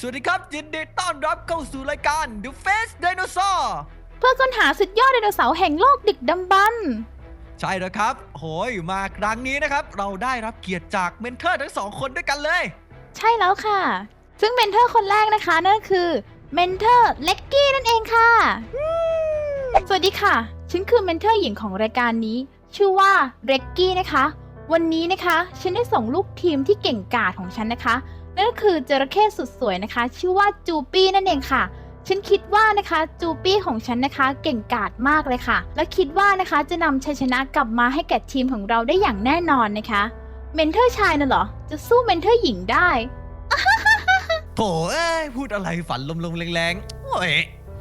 สวัสดีครับ ยินดีต้อนรับเข้าสู่รายการ The Face Dinosaur เพื่อค้นหาสุดยอดไดโนเสาร์แห่งโลกดึกดำบรรพ์ใช่แล้วครับ โหยมาครั้งนี้นะครับ เราได้รับเกียรติจากเมนเทอร์ทั้งสองคนด้วยกันเลย ใช่แล้วค่ะ ซึ่งเมนเทอร์คนแรกนะคะนั่นคือเมนเทอร์เล็กกี้นั่นเองค่ะ สวัสดีค่ะ ฉันคือเมนเทอร์หญิงของรายการนี้ ชื่อว่าเร็กกี้นะคะ วันนี้นะคะฉันได้ส่งลูกทีมที่เก่งกาจของฉันนะคะนั่นก็คือจระเข้สุดสวยนะคะ ชื่อว่าจูปี้นั่นเองค่ะ ฉันคิดว่านะคะจูปี้ของฉันนะคะ เก่งกาจมากเลยค่ะ และคิดว่านะคะจะนำชัยชนะกลับมาให้แก่ทีมของเราได้อย่างแน่นอนนะคะ เมนเทอร์ชายน่ะเหรอ จะสู้เมนเทอร์หญิงได้โถเอ้ยพูดอะไรฝันลมๆแรงๆโอ้ย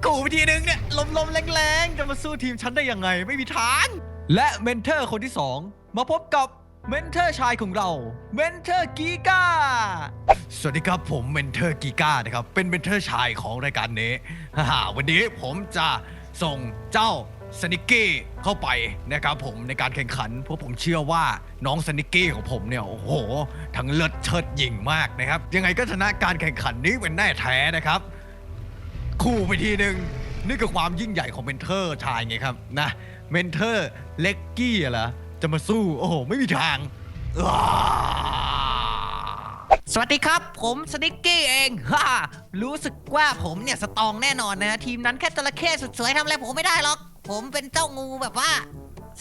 กูไปทีนึงเนี่ยลมๆแรงๆจะมาสู้ทีมฉันได้ยังไงไม่มีทางและเมนเทอร์คนที่สองมาพบกับ เมนเทอร์ชายของเรา เมนเทอร์กีกาสวัสดีครับผมเมนเทอร์กีกานะครับ เป็นเมนเทอร์ชายของรายการนี้ฮ่าวันนี้ผมจะส่งเจ้าสนิกกี้เข้าไปนะครับผมในการแข่งขัน เพราะผมเชื่อว่าน้องสนิกกี้ของผมเนี่ย โอ้โห ทั้งเลิศเชิดหยิ่งมากนะครับ ยังไงก็ชนะการแข่งขันนี้เป็นแน่แท้นะครับ คู่ไปทีหนึ่งนี่คือความยิ่งใหญ่ของเมนเทอร์ชายไงครับนะเมนเทอร์เล็กกี้เหรอ จะมาสู้ โอ้โห ไม่มีทางอ้าสวัสดีครับ ผมสนิกกี้เองฮ่ารู้สึกว่าผมเนี่ยสตรองแน่นอนนะทีมนั้นแค่จระเข้สุดสวยทำอะไรผมไม่ได้หรอก ผมเป็นเจ้างูแบบว่า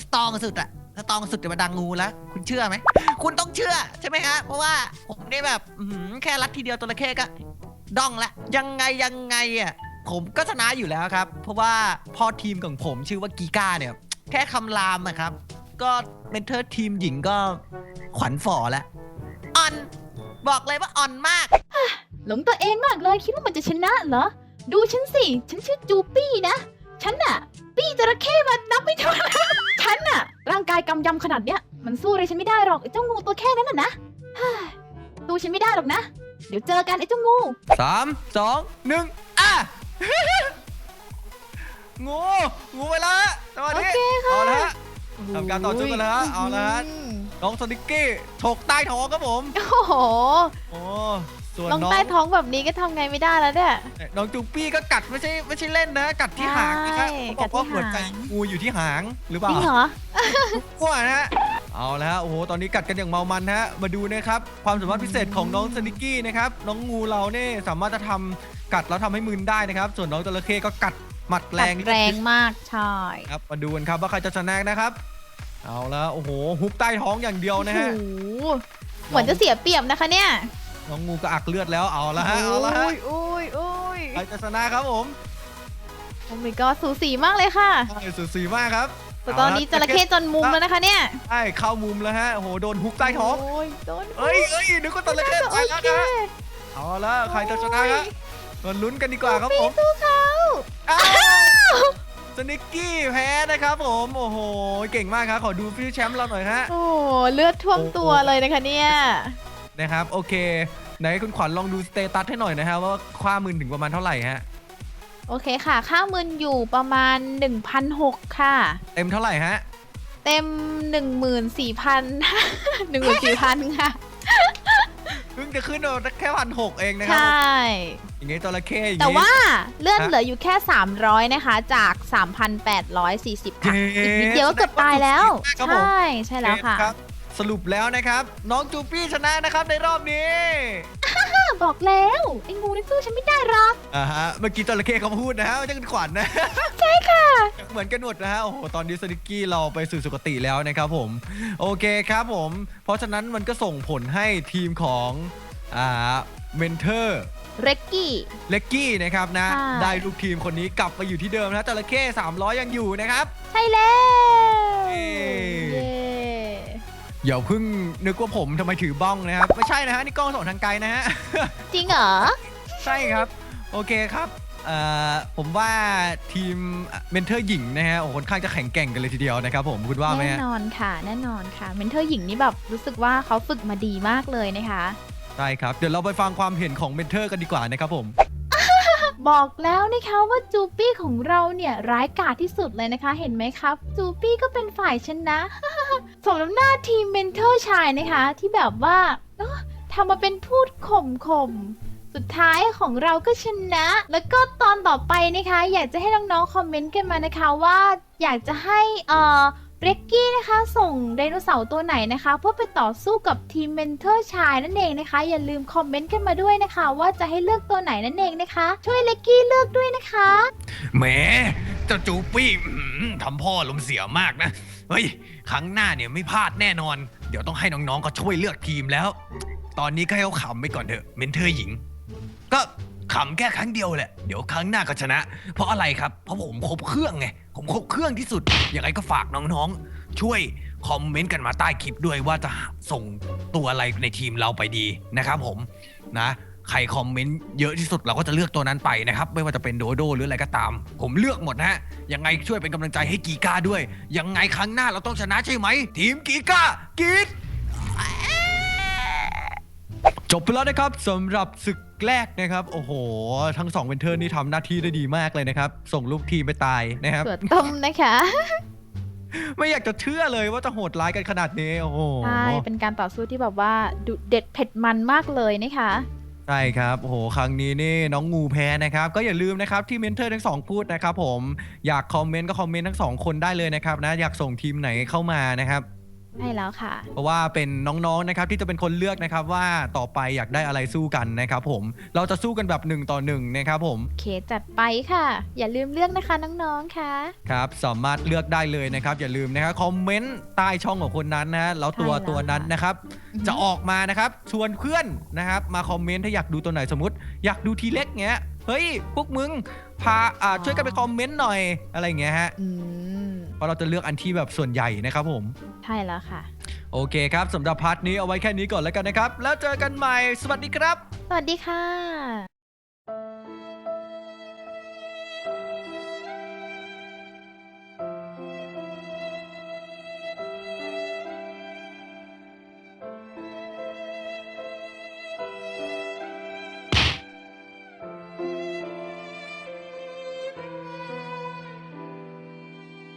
สตรองสุดอะสตรองสุดจะมาดังงูแล้ว คุณเชื่อไหม คุณต้องเชื่อใช่ไหมฮะเพราะว่าผมได้แบบอื้อหือแค่รัดทีเดียวจระเข้ก็ดองละยังไงยังไงอะผมก็ชนะอยู่แล้วครับ เพราะว่าพ่อทีมของผมชื่อว่ากีก้าเนี่ย แค่คำรามอะครับ ก็เมนเทอร์ทีมหญิงก็ขวัญฝ่อแล้วอ่อน บอกเลยว่าอ่อนมาก หลงตัวเองมากเลยคิดว่ามันจะชนะเหรอ ดูฉันสิ ฉันชื่อจูปี้นะ ฉันน่ะ ปี้จระเข้มานับไม่ถ้วนฉันน่ะ ร่างกายกำยำขนาดเนี้ย มันสู้อะไรฉันไม่ได้หรอกไอ้เจ้างูตัวแค่นั้นน่ะนะเฮ้ยสู้ฉันไม่ได้หรอกนะ เดี๋ยวเจอกันไอ้เจ้างู สามสองหนึ่งอะ งูงูไปแล้วฮะสวัสโอดีเคค่ะ เอาละฮะ ทำการต่อสู้กันแล้วฮะเอาละฮะน้องสนิกกี้ฉกใต้ท้องครับผมโอ้โหโอ้ส่วนลงน้องใต้ท้องแบบนี้ก็ทำไงไม่ได้แล้วเนี่ย น้องจูปี้ก็กัดไม่ใช่ไม่ใช่เล่นนะ กัดที่หางนะครับใช่เขาบอกว่ากัดที่หัวใจหางงูอยู่ที่หางหรือเปจล่าริงเหรอกลัวนะฮะเอาแล้วฮะโอ้โหตอนนี้กัดกันอย่างเมามันฮะมาดูนะครับความสามารถพิเศษของน้องสนิกกี้นะครับน้องงูเราเนี่ยสามารถจะทำกัดแล้วทำให้มึนได้นะครับ ส่วนน้องจระเข้ก็กัดหมัดแรแรงงแรงมากใช่ครับมาดูกันครับว่าใครจะชนะนะครับ เอาแล้วโอ้โหฮุบใต้ท้องอย่างเดียวนะฮะโอ้โหเหมือนจะเสียเปรียบนะคะเนี่ยน้องงูก็อักเลือดแล้วเอาละฮะเอาละฮะอุ้ยอุ้ยอุ้ยใครจะชนะครับผมโอ้ my god สูสีมากเลยค่ะใช่สุดสีมากครับแต่ตอนนี้จระเข้จนมุมแล้วนะคะเนี่ยใช่เข้ามุมแล้วฮะโอ้โหโดนฮุบใต้ท้องโอ้ยโดนเอ้ยเอ้ยนึกว่าจระเข้โอไปแล้วเคนะเอาละใครจะชนะครับมาลุ้นกันดีกว่าครับผมสู้เขาอ้าว สนิกกี้แพ้นะครับผมโอ้โหเก่งมากครับขอดูพี่แชมป์เราหน่อยฮะ โอ้เลือดท่วมตัวเลยนะคะเนี่ยนะครับโอเค ไหนคุณขวัญลองดูสเตตัสให้หน่อยนะฮะว่าความมืนถึงประมาณเท่าไหร่ฮะโอเคค่ะ ค่ามืนอยู่ประมาณ1,600ค่ะ เต็มเท่าไหร่ฮะ เต็ม 14,000 14,000ค่ะ เพิ่งจะขึ้นมาแค่พันหกเองนะคใชรับ่ อย่างงี้จระเข้อย่างแต่งี้ว่าเลื่อนฮะ เหลืออยู่แค่ 300 นะคะ จาก 3,840 ค่ะเย้อีกนิดเดียวก็เกือบตายแล้ว ครับผมใช่ ใช่แล้วค่ะ รับสรุปแล้วนะครับ น้องจูปี้ชนะนะครับในรอบนี้ บอกแล้วไอ้งูนี่สู้ฉันไม่ได้หรอกอ่าฮะเมื่อกี้จระเข้เขาพูดนะฮะไม่ใช่คุณขวัญนะใช่ค่ะ เหมือนกันหมดนะฮะโอ้โหตอนนี้สนิกกี้เราไปสู่สุคติแล้วนะครับผม โอเคครับผม เพราะฉะนั้นมันก็ส่งผลให้ทีมของอ่าเมนเทอร์เร็กกี้ เล็กกี้นะครับนะ ใช่ ได้ลูกทีมคนนี้กลับมาอยู่ที่เดิมนะจระเข้300 ยังอยู่นะครับ ใช่แล้วเย้เย้ อย่าเพิ่งนึกว่าผมทำไมถือบ้องนะครับ ไม่ใช่นะฮะนี่กล้องส่องทางไกลนะฮะ จริงเหรอ ใช่ครับ โอเคครับเอ่อผมว่าทีมเมนเทอร์หญิงนะฮะโอ้โหค่อนข้างจะแข็งแกร่งกันเลยทีเดียวนะครับผมคุณว่าไหมแน่ฮะนอนค่ะ แน่นอนค่ะ เมนเทอร์หญิงนี่แบบรู้สึกว่าเขาฝึกมาดีมากเลยนะคะ ใช่ครับ เดี๋ยวเราไปฟังความเห็นของเมนเทอร์กันดีกว่านะครับผม บอกแล้วนะคะว่าจูปี้ของเราเนี่ยร้ายกาจที่สุดเลยนะคะ เห็นไหมครับ จูปี้ก็เป็นฝ่ายชนะ สมน้ำหน้าทีมเมนเทอร์ชายนะคะ ที่แบบว่าเอ้อทำมาเป็นพูดข่มข่มๆสุดท้ายของเราก็ชนะ แล้วก็ตอนต่อไปนะคะ อยากจะให้น้องๆคอมเมนต์กันมานะคะว่าอยากจะให้เอ่อเร็กกี้นะคะส่งไดโนเสาร์ตัวไหนนะคะ เพื่อไปต่อสู้กับทีมเมนเทอร์ชายนั่นเองนะคะ อย่าลืมคอมเมนต์กันมาด้วยนะคะ ว่าจะให้เลือกตัวไหนนั่นเองนะคะ ช่วยเร็กกี้เลือกด้วยนะคะ แหมเจ้าจูปี้อื้อหือทำพ่อลมณ์เสียมากนะ เฮ้ยครั้งหน้าเนี่ยไม่พลาดแน่นอน เดี๋ยวต้องให้น้องๆเขาช่วยเลือกทีมแล้ว ตอนนี้ก็ให้เขาขำไปก่อนเถอะเมนเทอร์หญิง ก็ขำแค่ครั้งเดียวแหละ เดี๋ยวครั้งหน้าก็ชนะ เพราะอะไรครับ เพราะผมครบเครื่องไง ผมครบเครื่องที่สุดยังไงก็ฝากน้องๆ ช่วยคอมเมนต์กันมาใต้คลิปด้วยว่าจะส่งตัวอะไรในทีมเราไปดีนะครับผมนะ ใครคอมเมนต์เยอะที่สุดเราก็จะเลือกตัวนั้นไปนะครับ ไม่ว่าจะเป็นโดโดหรืออะไรก็ตาม ผมเลือกหมดนะฮะยังไงช่วยเป็นกำลังใจให้กีก้าด้วย ยังไงครั้งหน้าเราต้องชนะใช่ไหม ทีมกีก้ากรีด จบไปแล้วนะครับสำหรับศึกแรกนะครับ โอ้โห ทั้งสองเวนเทอร์นี่ทำหน้าที่ได้ดีมากเลยนะครับ ส่งลูกทีมไปตายนะครับเสือต้มนะคะไม่อยากจะเชื่อเลยว่าจะโหดร้ายกันขนาดนี้ โอ้โห ใช่เป็นการต่อสู้ที่แบบว่าดุเด็ดเผ็ดมันมากเลยนะคะ ใช่ครับโหครั้งนี้นี่น้องงูแพ้นะครับ ก็อย่าลืมนะครับที่เมนเทอร์ทั้งสองพูดนะครับผมอยากคอมเมนต์ก็คอมเมนต์ทั้งสองคนได้เลยนะครับนะอยากส่งทีมไหนเข้ามานะครับ ใช่แล้วค่ะ เพราะว่าเป็นน้องๆนะครับที่จะเป็นคนเลือกนะครับว่าต่อไปอยากได้อะไรสู้กันนะครับผมเราจะสู้กันแบบหนึ่งต่อหนึ่งนะครับผมโอเคจัดไปค่ะ อย่าลืมเลือกนะคะน้องๆค่ะ ครับสามารถเลือกได้เลยนะครับอย่าลืมนะครับคอมเมนต์ใต้ช่องของคนนั้นนะแล้วตัวใช่แล้วตัวนั้นนะครับ อือฮึ จะออกมานะครับชวนเพื่อนนะครับมาคอมเมนต์ถ้าอยากดูตัวไหนสมมติ อยากดูทีเล็กเงี้ยเฮ้ยพวกมึงพาอ่าช่วยกันไปคอมเมนต์หน่อยอะไรอย่างเงี้ยฮะ อืม เพราะเราจะเลือกอันที่แบบส่วนใหญ่นะครับผม ใช่แล้วค่ะ โอเคครับสำหรับพาร์ทนี้เอาไว้แค่นี้ก่อนแล้วกันนะครับ แล้วเจอกันใหม่ สวัสดีครับ สวัสดีค่ะ